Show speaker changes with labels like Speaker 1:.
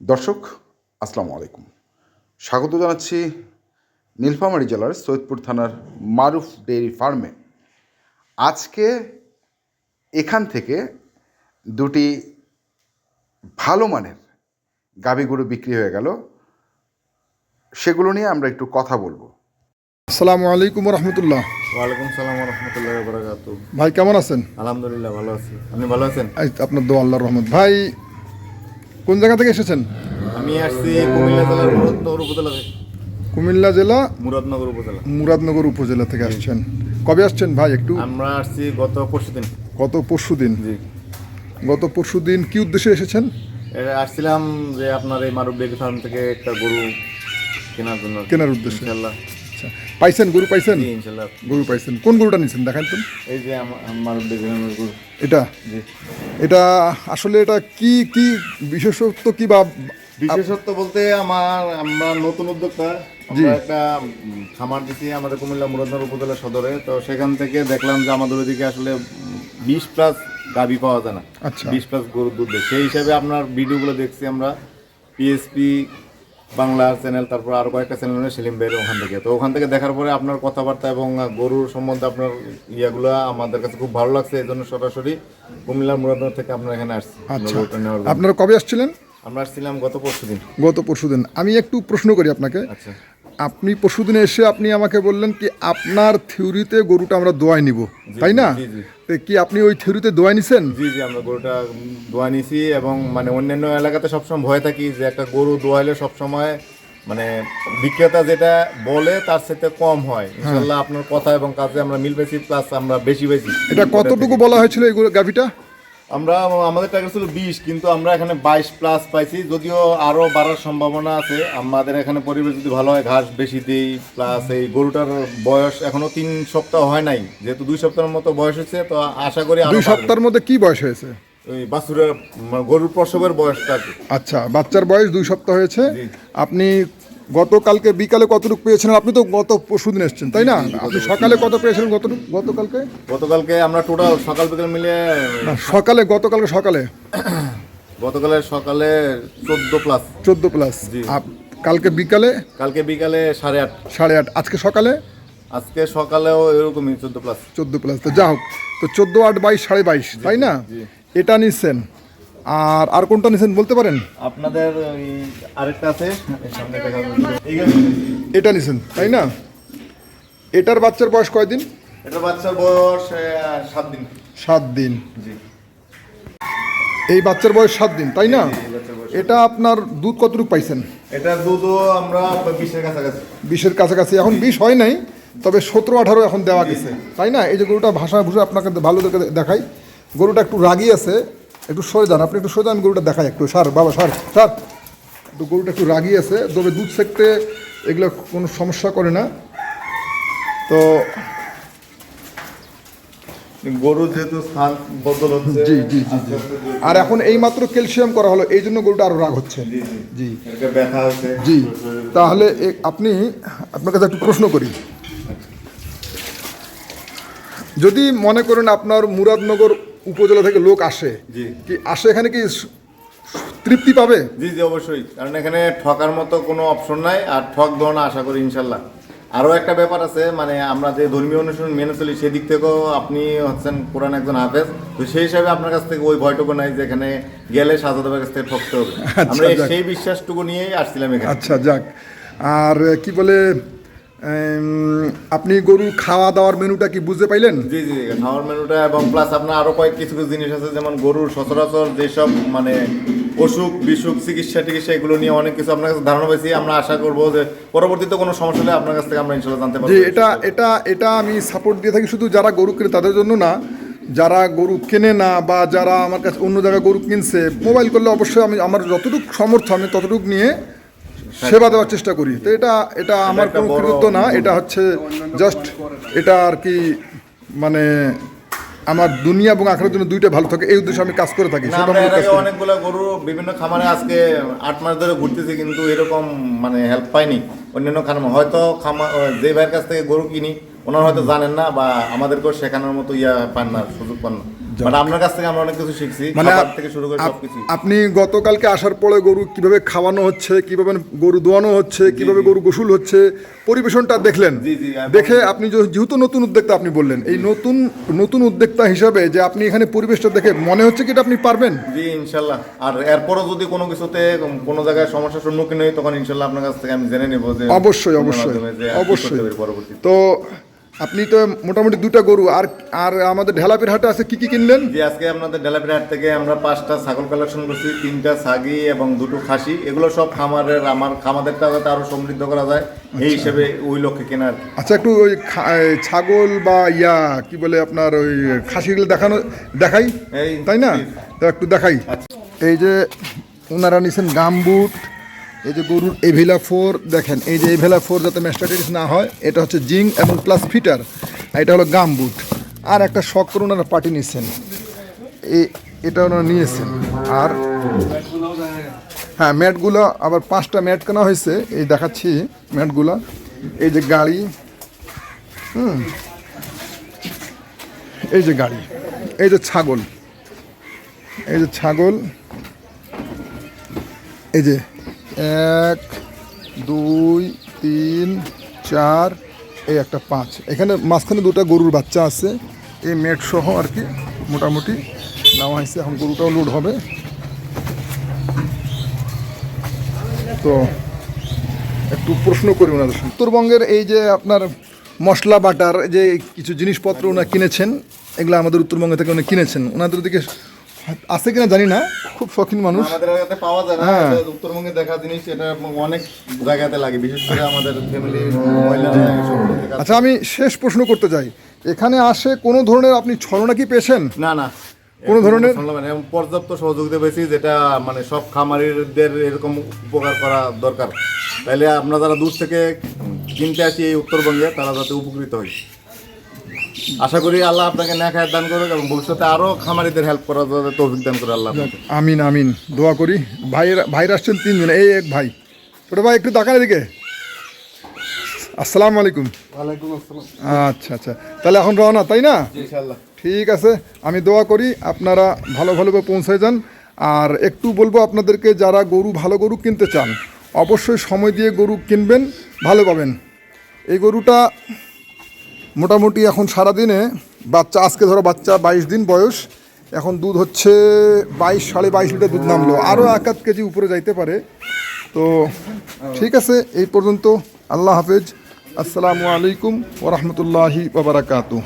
Speaker 1: দর্শক আসসালামু আলাইকুম। স্বাগত জানাচ্ছি নীলফামারী জেলার সৈয়দপুর থানার মারুফ ডেইরি ফার্মে। আজকে এখান থেকে দুটি ভালো মানের গাভী গরু বিক্রি হয়ে গেল। সেগুলো নিয়ে আমরা একটু কথা বলব।
Speaker 2: আসসালামু আলাইকুম রহমতুল্লাহ।
Speaker 3: ওয়ালাইকুম সালাম রহমতুল্লাহ বরাকাতু
Speaker 2: ভাই কেমন আছেন?
Speaker 3: আলহামদুলিল্লাহ ভালো আছি। আপনি ভালো আছেন?
Speaker 2: আপনার দো আল্লাহর রহমত। ভাই কোন জায়গা থেকে এসেছেন?
Speaker 3: আমি আসছি কুমিল্লা জেলার মুরাদনগর উপজেলা থেকে।
Speaker 2: কুমিল্লা জেলা?
Speaker 3: মুরাদনগর উপজেলা।
Speaker 2: মুরাদনগর উপজেলা থেকে আসছেন। কবে আসছেন ভাই একটু?
Speaker 3: আমরা আসছি গত পরশু দিন।
Speaker 2: গত পরশু দিন।
Speaker 3: জি।
Speaker 2: গত পরশু দিন কি উদ্দেশ্যে এসেছেন?
Speaker 3: আসছিলাম যে আপনার এই মারুফ ডেয়ারি ফার্ম থেকে একটা গরু কেনার জন্য।
Speaker 2: কেনার উদ্দেশ্যে।
Speaker 3: ইনশাল্লাহ।
Speaker 2: আচ্ছা। পাইছেন গরু পাইছেন?
Speaker 3: ইনশাল্লাহ।
Speaker 2: গরু পাইছেন। কোন গরুটা নিয়েছেন দেখান তো।
Speaker 3: এই যে আমার মারুফ ডেয়ারি ফার্মের গরু।
Speaker 2: এটা?
Speaker 3: জি।
Speaker 2: এটা আসলে এটা কি কি বিশেষত্ব কি বা
Speaker 3: বিশেষত্ব বলতে আমার আমরা নতুন উদ্যোক্তা। আমরা একটা খামার দিচ্ছি আমাদের কুমিল্লা মুরাদনগর উপজেলা সদরে। তো সেখান থেকে দেখলাম যে আমাদের ওইদিকে আসলে বিশ প্লাস গাভি পাওয়া যায় না।
Speaker 2: আচ্ছা।
Speaker 3: বিশ প্লাস গরুর দুধ সেই হিসাবে আপনার ভিডিওগুলো দেখছি আমরা। পিএসপি বাংলা চ্যানেল তারপর আরও কয়েকটা চ্যানেল সেলিম বের ওখান থেকে। তো ওখান থেকে দেখার পরে আপনার কথাবার্তা এবং গরুর সম্বন্ধে আপনার ইয়াগুলো আমাদের কাছে খুব ভালো লাগছে এই জন্য সরাসরি কুমিল্লা মুরাদনগর থেকে আপনার এখানে আসছি
Speaker 2: আচ্ছা। আপনারা কবে আসছিলেন?
Speaker 3: আমরা আসছিলাম গত পরশু দিন
Speaker 2: গত পরশু দিন আমি একটু প্রশ্ন করি আপনাকে।
Speaker 3: আচ্ছা।
Speaker 2: আপনি পরশুদিনে এসে আপনি আমাকে বললেন কি আপনার থিওরিতে গরুটা আমরা দোয়াই নিব তাই না? কি আপনি ওই থিওরিতে দোয়াই নিছেন?
Speaker 3: জি জি আমরা গরুটা দোয়া নিছি এবং মানে অন্যান্য এলাকাতে সবসময় ভয় থাকি যে একটা গরু দোয়াইলে সবসময় মানে বিক্রেতা যেটা বলে তার সাথে কম হয়। ইনশাল্লাহ আপনার কথা এবং কাজে আমরা মিল পেয়েছি প্লাস আমরা বেশি পেয়েছি।
Speaker 2: এটা কতটুকু বলা হয়েছিল এই গাভীটা?
Speaker 3: আমরা আমাদের টার্গেট ছিল বিশ কিন্তু আমরা এখানে বাইশ প্লাস পাইছি। যদিও আরও বাড়ার সম্ভাবনা আছে। আমাদের এখানে পরিবেশ যদি ভালো হয় ঘাস বেশি দিই প্লাস এই গরুটার বয়স এখনও তিন সপ্তাহ হয় নাই। যেহেতু দুই সপ্তাহের মতো বয়স হয়েছে তো আশা করি
Speaker 2: দুই সপ্তাহের মধ্যে কি বয়স হয়েছে?
Speaker 3: ওই বাছুরের গরুর প্রসবের বয়সটা
Speaker 2: আচ্ছা বাচ্চার বয়স দুই সপ্তাহ হয়েছে। আপনি গতকালকে বিকালে কতটুকু পেয়েছিলেন? আপনি তো গত পরশুদিন এসেছেন তাই না? আপনি সকালে কত পেয়েছিলেন গতটুকু গতকালকে?
Speaker 3: গতকালকে আমরা টোটাল সকাল বিকাল মিলে
Speaker 2: সকালে গতকালকে সকালে।
Speaker 3: গতকালের সকালে চোদ্দ প্লাস
Speaker 2: চোদ্দ প্লাস। কালকে বিকালে?
Speaker 3: কালকে বিকালে সাড়ে আট।
Speaker 2: সাড়ে আট। আজকে সকালে?
Speaker 3: আজকে সকালেও এরকমই চোদ্দ প্লাস
Speaker 2: চোদ্দ প্লাস তো যা হোক তো চোদ্দ আট বাইশ সাড়ে বাইশ তাই না? এটা নিচ্ছেন। আর আর কোনটা নিচ্ছেন বলতে পারেন?
Speaker 3: আপনাদের ওই আরেকটা আছে সামনে দেখা যাচ্ছে।
Speaker 2: এটা নিছেন তাই না? এটার বাচ্চার বয়স কয়দিন?
Speaker 3: এটার বাচ্চার বয়স সাত দিন।
Speaker 2: সাত দিন।
Speaker 3: জি।
Speaker 2: এই বাচ্চার বয়স সাত দিন তাই না। এটা আপনার দুধ কতটুকু পাইছেন?
Speaker 3: এটা দুধও আমরা বিশের কাছাকাছি।
Speaker 2: বিশের কাছাকাছি এখন বিষ হয় নাই তবে সতেরো আঠারো এখন দেওয়া গেছে। তাই না? এই যে গরুটা ভাষা ভুষা আপনাকে ভালো দেখে দেখাই। গরুটা একটু রাগি আছে একটু সরে যান আপনি একটু সরে যান গরুটা দেখায় একটু। সার বাবা সার সার। একটু গরুটা একটু রাগি আছে তবে দুধ সেকতে এগুলো কোনো সমস্যা করে না। তো
Speaker 3: গরু যেহেতু স্থান বদল হচ্ছে
Speaker 2: জি জি জি জি। আর এখন এই মাত্র ক্যালসিয়াম করা হলো এই জন্য গরুটা আরও রাগ হচ্ছে।
Speaker 3: জি ব্যথা হচ্ছে
Speaker 2: জি তাহলে আপনি আপনার কাছে একটু প্রশ্ন করি। যদি মনে করেন আপনার মুরাদনগর উপজেলা থেকে লোক আসে
Speaker 3: জি।
Speaker 2: কি আসে এখানে কি তৃপ্তি পাবে?
Speaker 3: জি জি অবশ্যই। কারণ এখানে ঠকার মতো কোনো অপশন নাই আর ঠক দেওয়া না আশা করি ইনশাল্লাহ। আরও একটা ব্যাপার আছে মানে আমরা যে ধর্মীয় অনুষ্ঠান মেনে চলি সেদিক থেকেও আপনি হচ্ছেন কোরআন একজন হাফেজ। তো সেই হিসাবে আপনার কাছ থেকে ওই ভয়টুকু নাই যে এখানে গেলে সাজাদেবের কাছ থেকে ঠকতে হবে। আমরা সেই বিশ্বাসটুকু নিয়েই আসছিলাম এখানে।
Speaker 2: আচ্ছা যাক। আর কি বলে আপনি গরুর খাওয়া দাওয়ার মেনুটা কি বুঝতে পাইলেন?
Speaker 3: জি জি খাওয়ার মেনুটা এবং প্লাস আপনার আরও কয়েক কিছু কিছু জিনিস আছে যেমন গরুর সচরাচর যেসব মানে অসুখ বিসুখ চিকিৎসা টিকিৎসা এগুলো নিয়ে অনেক কিছু আপনার কাছে ধারণা পেয়েছি। আমরা আশা করব যে পরবর্তীতে কোনো সমস্যা হলে আপনার কাছ থেকে আমরা ইনশাল্লাহ জানতে পারব।
Speaker 2: এটা এটা এটা আমি সাপোর্ট দিয়ে থাকি শুধু যারা গরু কিনে তাদের জন্য না। যারা গরু কেনে না বা যারা আমার কাছে অন্য জায়গায় গরু কিনছে মোবাইল করলে অবশ্যই আমি আমার যতটুকু সমর্থ আমি ততটুকু নিয়ে সেবা দেওয়ার চেষ্টা করি। তো এটা এটা আমার কোনো কৃতিত্ব না এটা হচ্ছে জাস্ট এটা আর কি মানে আমার দুনিয়া এবং আখের জন্য দুইটা ভালো থাকে এই উদ্দেশ্যে আমি কাজ করে থাকি।
Speaker 3: অনেকগুলো গরু বিভিন্ন খামারে আজকে আট মাস ধরে ঘুরতেছি কিন্তু এরকম মানে হেল্প পাইনি। অন্যান্য খামার হয়তো খামার যে ভাইয়ের কাছ থেকে গরু কিনি ওনারা হয়তো জানেন না বা আমাদেরকেও শেখানোর মতো ইয়া পান না সুযোগ পান না। মানে আপনার কাছ থেকে আমরা অনেক কিছু শিখছি
Speaker 2: মানে
Speaker 3: থেকে শুরু করে সবকিছু।
Speaker 2: আপনি গতকালকে আসার পরে গরু কীভাবে খাওয়ানো হচ্ছে কীভাবে গরু দোয়ানো হচ্ছে কীভাবে গরু গোসল হচ্ছে পরিবেশনটা দেখলেন। দেখে আপনি যেহেতু নতুন উদ্যোক্তা আপনি বললেন এই নতুন নতুন উদ্যোক্তা হিসাবে যে আপনি এখানে পরিবেশটা দেখে মনে হচ্ছে কি এটা আপনি পারবেন?
Speaker 3: জি ইনশাল্লাহ। আর এরপরও যদি কোনো কিছুতে কোনো জায়গায় সমস্যার সম্মুখীন হই তখন ইনশাল্লাহ আপনার কাছ থেকে আমি জেনে নেব যে
Speaker 2: অবশ্যই, অবশ্যই, অবশ্যই। তো আপনি তো মোটামুটি দুটা গরু আর আর আমাদের ঢেলাপির হাটে আছে কি কি কিনলেন?
Speaker 3: যে আজকে আপনাদের ডেলাপির হাট থেকে আমরা পাঁচটা ছাগল কালেকশন করছি তিনটা ছাগি এবং দুটো খাসি। এগুলো সব খামারের আমার খামাদেরটা যাতে আরও সমৃদ্ধ করা যায় এই হিসেবে ওই লক্ষ্যে কেনার
Speaker 2: আচ্ছা একটু ওই ছাগল বা ইয়া কি বলে আপনার ওই খাসিগুলো দেখানো দেখাই? তাই না? তো একটু দেখাই। এই যে ওনারা নিছেন গামবুট এই যে গরুর এভিলা ফোর, দেখেন, এই যে এভিলা ফোর যাতে ম্যাস্টাইটিস না হয়, এটা হচ্ছে জিঙ্ক এবং প্লাস ফিটার আর এটা হলো গামবুট। আর একটা শখ ওনারা পাটি নিয়েছেন এটা ওনারা নিয়েছেন। আর হ্যাঁ ম্যাটগুলো, আবার পাঁচটা ম্যাট কেনা হয়েছে, এই দেখাচ্ছি ম্যাটগুলো। এই যে গাড়ি, হুম, এই যে গাড়ি, এই যে ছাগল, এই যে ছাগল, এই যে এক, দুই, তিন, চার, এই একটা পাঁচ। এখানে মাঝখানে দুটো গরুর বাচ্চা আছে। এই মেট সহ আর কি মোটামুটি নেওয়া হয়েছে। এখন গরুটাও লোড হবে। তো একটু প্রশ্ন করি ওনাদের উত্তরবঙ্গের এই যে আপনার মশলা বাটার যে কিছু জিনিসপত্র ওনারা কিনেছেন, এগুলো আমাদের উত্তরবঙ্গ থেকে উনি কিনেছেন, ওনাদের দিকে আছে কিনা জানি না খুব শখিন মানুষ।
Speaker 3: আমাদের এলাকাতে পাওয়া যায় না
Speaker 2: হ্যাঁ।
Speaker 3: উত্তরবঙ্গে দেখা জিনিস এটা অনেক জায়গাতে লাগে বিশেষ করে আমাদের ফ্যামিলি কাজ-
Speaker 2: আচ্ছা আমি শেষ প্রশ্ন করতে চাই। এখানে আসে কোনো ধরনের আপনি ছলনা কি পেয়েছেন?
Speaker 3: না না।
Speaker 2: কোনো ধরনের-
Speaker 3: শুনলাম না, এবং পর্যাপ্ত সহযোগিতা পেয়েছি যেটা মানে সব খামারিদের এরকম উপকার করা দরকার। তাইলে আপনারা যারা দূর থেকে কিনতে আসি এই উত্তরবঙ্গে তারা যাতে উপকৃত হয়। আশা করি আল্লাহ আপনাকে ন্যাখায় দান করুক এবং ভবিষ্যতে আরও খামারিদের হেল্প করার যাতে তৌফিক দান করে আল্লাহ
Speaker 2: আমিন আমিন। দোয়া করি। ভাইয়ের ভাইরা আসছেন তিনজন এই এক ভাই। ছোটো ভাই একটু তাকান এদিকে। আসসালামু আলাইকুম। ওয়ালাইকুম আসসালাম। আচ্ছা আচ্ছা। তাহলে এখন রওনা তাই না?
Speaker 3: ইনশাআল্লাহ।
Speaker 2: ঠিক আছে। আমি দোয়া করি আপনারা ভালো ভালোভাবে পৌঁছে যান। আর একটু বলব আপনাদেরকে যারা গরু ভালো গরু কিনতে চান অবশ্যই সময় দিয়ে গরু কিনবেন ভালো পাবেন। এই গরুটা মোটামুটি এখন সারাদিনে বাচ্চা, আজকে ধরো বাচ্চা বাইশ দিন বয়স, এখন দুধ হচ্ছে বাইশ, সাড়ে বাইশ লিটার দুধ নামলো। আরও এক আধ কেজি উপরে যাইতে পারে। তো ঠিক আছে, এই পর্যন্ত আল্লাহ হাফেজ। আসসালামু আলাইকুম ওরহমতুল্লাহি ওবরাকাতু